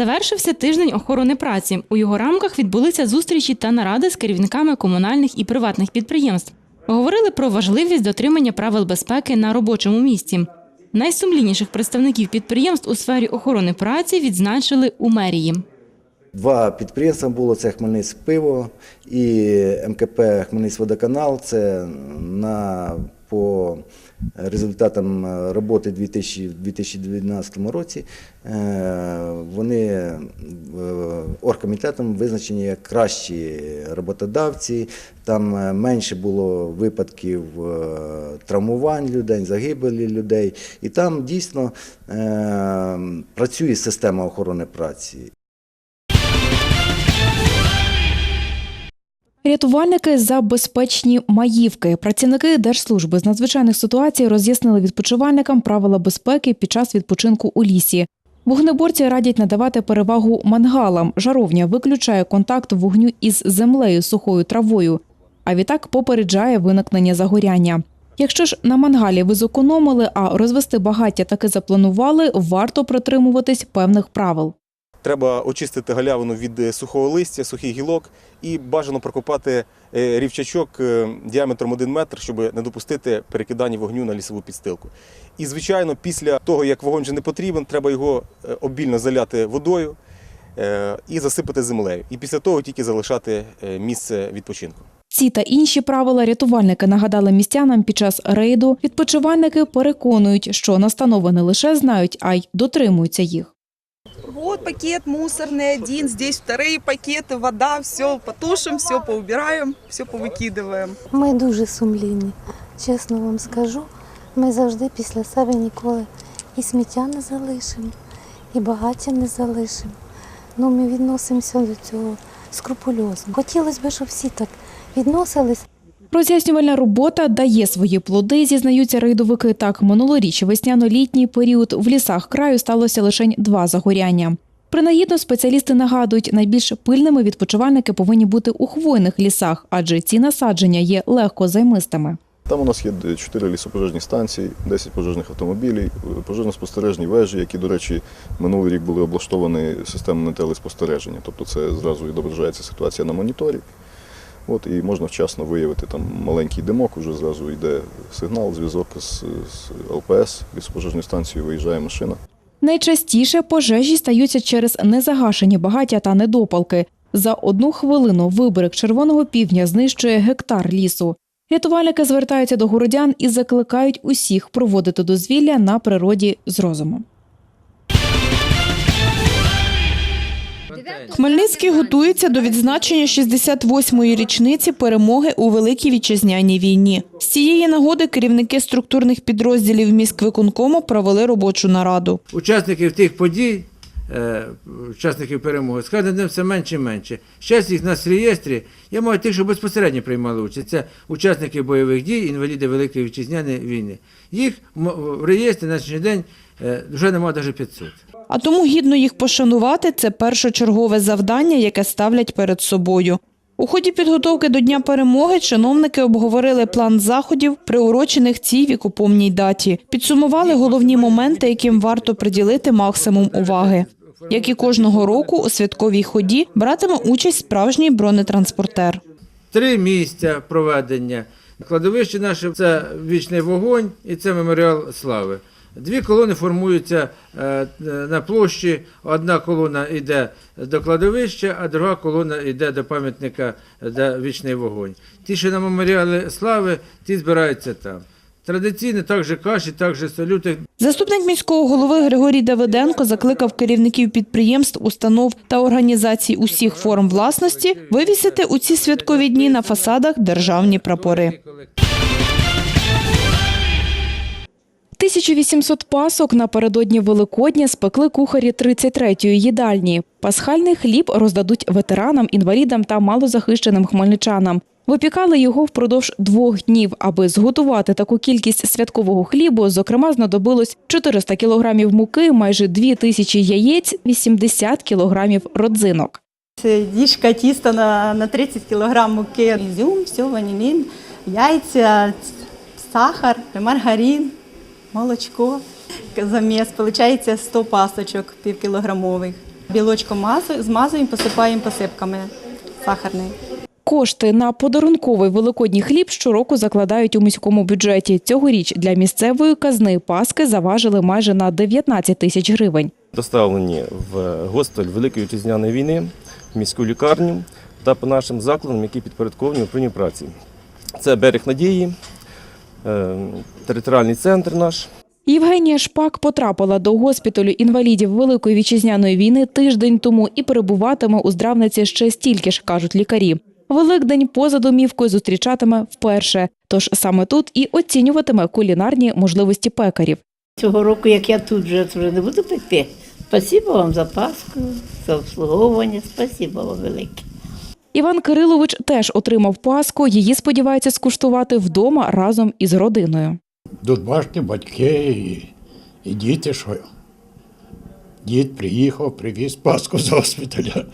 Завершився тиждень охорони праці. У його рамках відбулися зустрічі та наради з керівниками комунальних і приватних підприємств. Говорили про важливість дотримання правил безпеки на робочому місці. Найсумлінніших представників підприємств у сфері охорони праці відзначили у мерії. Два підприємства було це Хмельницьк пиво і МКП Хмельницький водоканал. Це на по результатам роботи 2000 в 2012 році. е, Вони е, оргкомітетом визначені як кращі роботодавці. Там е, менше було випадків е, травмувань людей, загибелі людей. І там дійсно е, працює система охорони праці. Рятувальники за безпечні маївки. Працівники Держслужби з надзвичайних ситуацій роз'яснили відпочивальникам правила безпеки під час відпочинку у лісі. Вогнеборці радять надавати перевагу мангалам. Жаровня виключає контакт вогню із землею, сухою травою, а відтак попереджає виникнення загоряння. Якщо ж на мангалі ви зекономили, а розвести багаття таки запланували, варто притримуватись певних правил. Треба очистити галявину від е, сухого листя, сухих гілок і бажано прокопати е, рівчачок е, діаметром 1 метр, щоб не допустити перекидання вогню на лісову підстилку. І, звичайно, після того, як вогонь вже не потрібен, треба його обільно заляти водою і засипати землею. І після того тільки залишати місце відпочинку. Ці та інші правила рятувальники нагадали містянам під час рейду. Відпочивальники переконують, що настанови не лише знають, а й дотримуються їх Вот пакет мусорный один, здесь вторые пакеты, вода, все потушим, все поубираем, все повыкидываем. Ми дуже сумлінні, чесно вам скажу. Ми завжди після себе ніколи і сміття не залишимо, і багаття не залишимо. Ну, ми відносимося до цього скрупульозно. Хотілося б, щоб всі так відносились. Роз'яснювальна робота дає свої плоди, зізнаються рейдовики. Так, минулоріч весняно-літній період в лісах краю сталося лише два загоряння. Принагідно спеціалісти нагадують, найбільш пильними відпочивальники повинні бути у хвойних лісах, адже ці насадження є легко займистими. Там у нас є 4 лісопожежні станції, 10 пожежних автомобілів, пожежно-спостережні вежі, які, до речі, минулий рік були облаштовані системами телеспостереження. Тобто це зразу відображається ситуація на моніторі. От, і можна вчасно виявити там маленький димок, вже зразу йде сигнал, зв'язок з, з ЛПС, лісопожежною станцією виїжджає машина. Найчастіше пожежі стаються через незагашені багаття та недопалки. За одну хвилину виберег червоного півдня знищує гектар лісу. Рятувальники звертаються до городян і закликають усіх проводити дозвілля на природі з розумом. Хмельницький готується до відзначення 68-ї річниці перемоги у Великій Вітчизняній війні. З цієї нагоди керівники структурних підрозділів міськвиконкому провели робочу нараду. учасників тих подій, е, учасників перемоги, з кожним днем все менше і менше. Щас їх в реєстрі. Я маю тих, що безпосередньо приймали участь. Це учасники бойових дій, інваліди Великої Вітчизняної війни. Їх в реєстрі на сьогоднішній день е, вже немає навіть 500. А тому гідно їх пошанувати це першочергове завдання, яке ставлять перед собою. У ході підготовки до Дня перемоги чиновники обговорили план заходів, приурочених цій вікопомній даті, підсумували головні моменти, яким варто приділити максимум уваги. Як і кожного року, у святковій ході братиме участь справжній бронетранспортер. Три місця проведення. Кладовище наше це вічний вогонь і це меморіал слави. Дві колони формуються е, на площі. Одна колона йде до кладовища, а друга колона йде до пам'ятника, де вічний вогонь. Ті, що на меморіалі слави, ті збираються там. Традиційно також каші, також салюти. Заступник міського голови Григорій Давиденко закликав керівників підприємств, установ та організацій усіх форм власності вивісити у ці святкові дні на фасадах державні прапори. 1800 пасок напередодні Великодня спекли кухарі 33-ї їдальні. Пасхальний хліб роздадуть ветеранам, інвалідам та малозахищеним хмельничанам. Випікали його впродовж двох днів. Аби зготувати таку кількість святкового хлібу, зокрема, знадобилось 400 кілограмів муки, майже 2 тисячі яєць, 80 кілограмів родзинок. Це діжка тіста на, на 30 кг муки, ізюм, все, ванілін, яйця, сахар, маргарин, молочко. Заміс, виходить 100 пасочок півкілограмових. Білочком змазуємо, посипаємо посипками сахарною. Кошти на подарунковий великодній хліб щороку закладають у міському бюджеті. Цьогоріч для місцевої казни паски заважили майже на 19 тисяч гривень. доставлені в госпіталь Великої вітчизняної війни, в міську лікарню та по нашим закладам, які підпорядковані управлінню праці. Це берег надії, територіальний центр наш. Євгенія Шпак потрапила до госпіталю інвалідів Великої вітчизняної війни тиждень тому і перебуватиме у здравниці ще стільки ж, кажуть лікарі. Великдень поза домівкою зустрічатиме вперше, тож саме тут і оцінюватиме кулінарні можливості пекарів. Цього року, як я тут вже, вже не буду пекти. Спасибо вам за Пасху, за обслуговування. Спасибо вам велике. Іван Кирилович теж отримав паску. Її сподівається скуштувати вдома разом із родиною. Тут бачите, батьки і, і діти, що дід приїхав, привіз Пасху з госпіталя.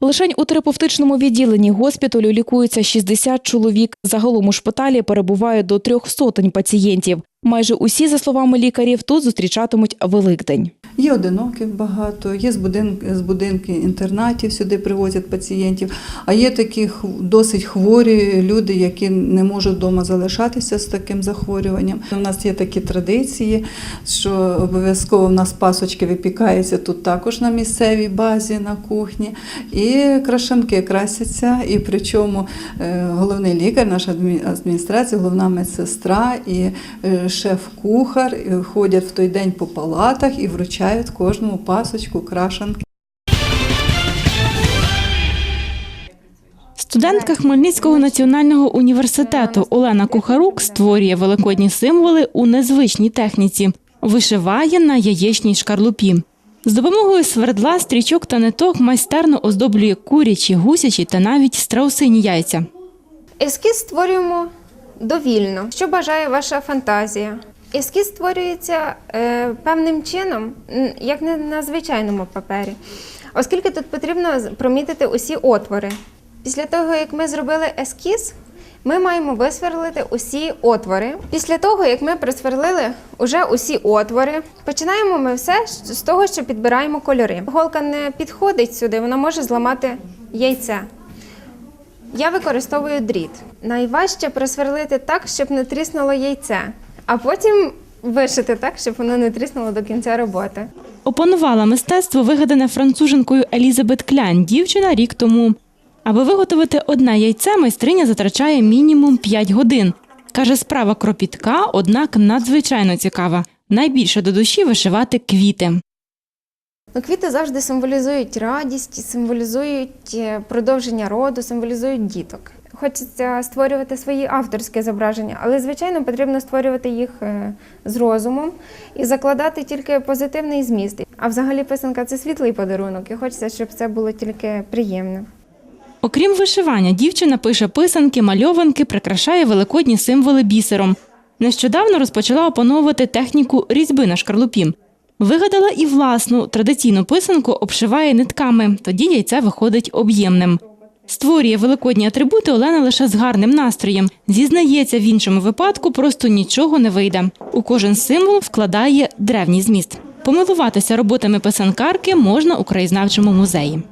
Лишень у терапевтичному відділенні госпіталю лікується 60 чоловік. Загалом у шпиталі перебуває до трьох сотень пацієнтів. Майже усі, за словами лікарів, тут зустрічатимуть Великдень. Є одиноких багато, є з будинки, з будинки інтернатів сюди привозять пацієнтів, а є такі досить хворі люди, які не можуть вдома залишатися з таким захворюванням. У нас є такі традиції, що обов'язково в нас пасочки випікаються тут також на місцевій базі на кухні, і крашанки красяться. І причому е, головний лікар, наша адмі- адміністрація, головна медсестра і е, шеф-кухар е, ходять в той день по палатах і вручають кожному пасочку, крашанки. Студентка Хмельницького національного університету Олена Кухарук створює великодні символи у незвичній техніці, вишиває на яєчній шкарлупі. З допомогою свердла, стрічок та ниток майстерно оздоблює курячі, гусячі та навіть страусині яйця. Ескіз створюємо довільно, що бажає ваша фантазія. Ескіз створюється е, певним чином, як не на звичайному папері, оскільки тут потрібно промітити усі отвори. Після того, як ми зробили ескіз, ми маємо висверлити усі отвори. Після того, як ми просверлили уже усі отвори, починаємо ми все з того, що підбираємо кольори. Голка не підходить сюди, вона може зламати яйце. Я використовую дріт. Найважче просверлити так, щоб не тріснуло яйце, а потім вишити так, щоб воно не тріснуло до кінця роботи. Опанувала мистецтво, вигадане француженкою Елізабет Клян, дівчина рік тому. Аби виготовити одне яйце, майстриня затрачає мінімум 5 годин. Каже, справа кропітка, однак надзвичайно цікава. Найбільше до душі вишивати квіти. Ну, квіти завжди символізують радість, символізують е, продовження роду, символізують діток. Хочеться створювати свої авторські зображення, але звичайно потрібно створювати їх е, з розумом і закладати тільки позитивний зміст. А взагалі писанка це світлий подарунок, і хочеться, щоб це було тільки приємне. Окрім вишивання, дівчина пише писанки, мальованки, прикрашає великодні символи бісером. Нещодавно розпочала опановувати техніку різьби на шкарлупі. Вигадала і власну традиційну писанку обшиває нитками, тоді яйце виходить об'ємним. Створює великодні атрибути Олена лише з гарним настроєм. Зізнається, в іншому випадку просто нічого не вийде. У кожен символ вкладає древній зміст. Помилуватися роботами писанкарки можна у краєзнавчому музеї.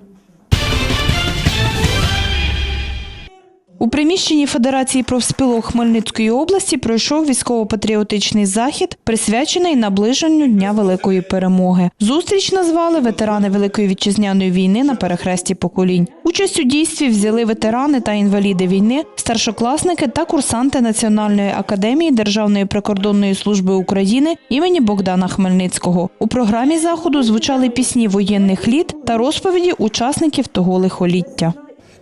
У приміщенні Федерації профспілок Хмельницької області пройшов військово-патріотичний захід, присвячений наближенню Дня Великої Перемоги. Зустріч назвали ветерани Великої вітчизняної війни на перехресті поколінь. Участь у дійстві взяли ветерани та інваліди війни, старшокласники та курсанти Національної академії Державної прикордонної служби України імені Богдана Хмельницького. У програмі заходу звучали пісні воєнних літ та розповіді учасників того лихоліття.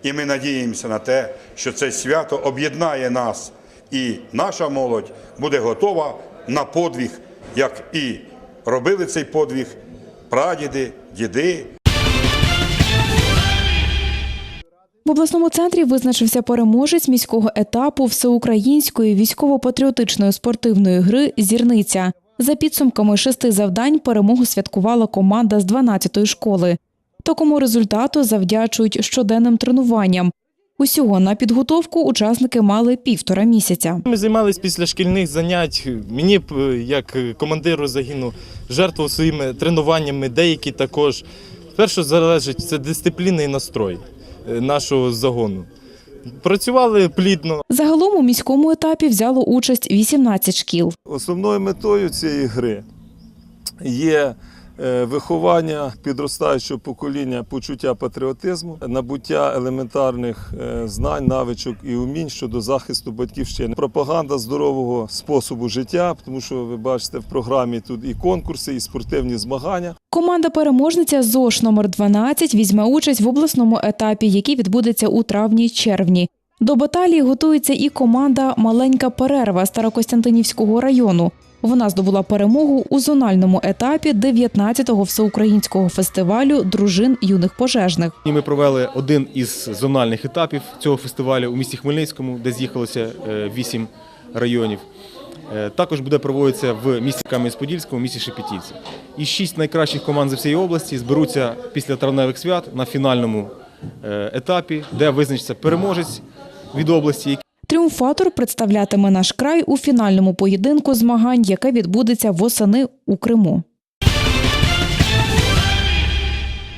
І ми надіємося на те, що це свято об'єднає нас, і наша молодь буде готова на подвиг, як і робили цей подвиг прадіди, діди, В обласному центрі визначився переможець міського етапу всеукраїнської військово-патріотичної спортивної гри Зірниця. За підсумками шести завдань перемогу святкувала команда з 12-ї школи. Такому результату завдячують щоденним тренуванням. Усього на підготовку учасники мали півтора місяця. Ми займалися після шкільних занять. Мені як командиру загину, жертвував своїми тренуваннями, деякі також. Перше залежить це дисципліна і настрой е, нашого загону. Працювали плідно. Загалом у міському етапі взяло участь 18 шкіл. Основною метою цієї гри є виховання підростаючого покоління почуття патріотизму, набуття елементарних е, знань, навичок і умінь щодо захисту батьківщини, пропаганда здорового способу життя, тому що ви бачите в програмі тут і конкурси, і спортивні змагання. Команда переможниця ЗОШ номер 12 візьме участь в обласному етапі, який відбудеться у травні-червні. До баталії готується і команда Маленька перерва Старокостянтинівського району. Вона здобула перемогу у зональному етапі 19-го всеукраїнського фестивалю дружин юних пожежних. Ми провели один із зональних етапів цього фестивалю у місті Хмельницькому, де з'їхалося е, вісім районів. Е, Також буде проводитися в місті Кам'янець-Подільському, місті Шепетівці. І шість найкращих команд з всієї області зберуться після травневих свят на фінальному е, етапі, де визначиться переможець від області, Тріумфатор представлятиме наш край у фінальному поєдинку змагань, яке відбудеться восени у Криму.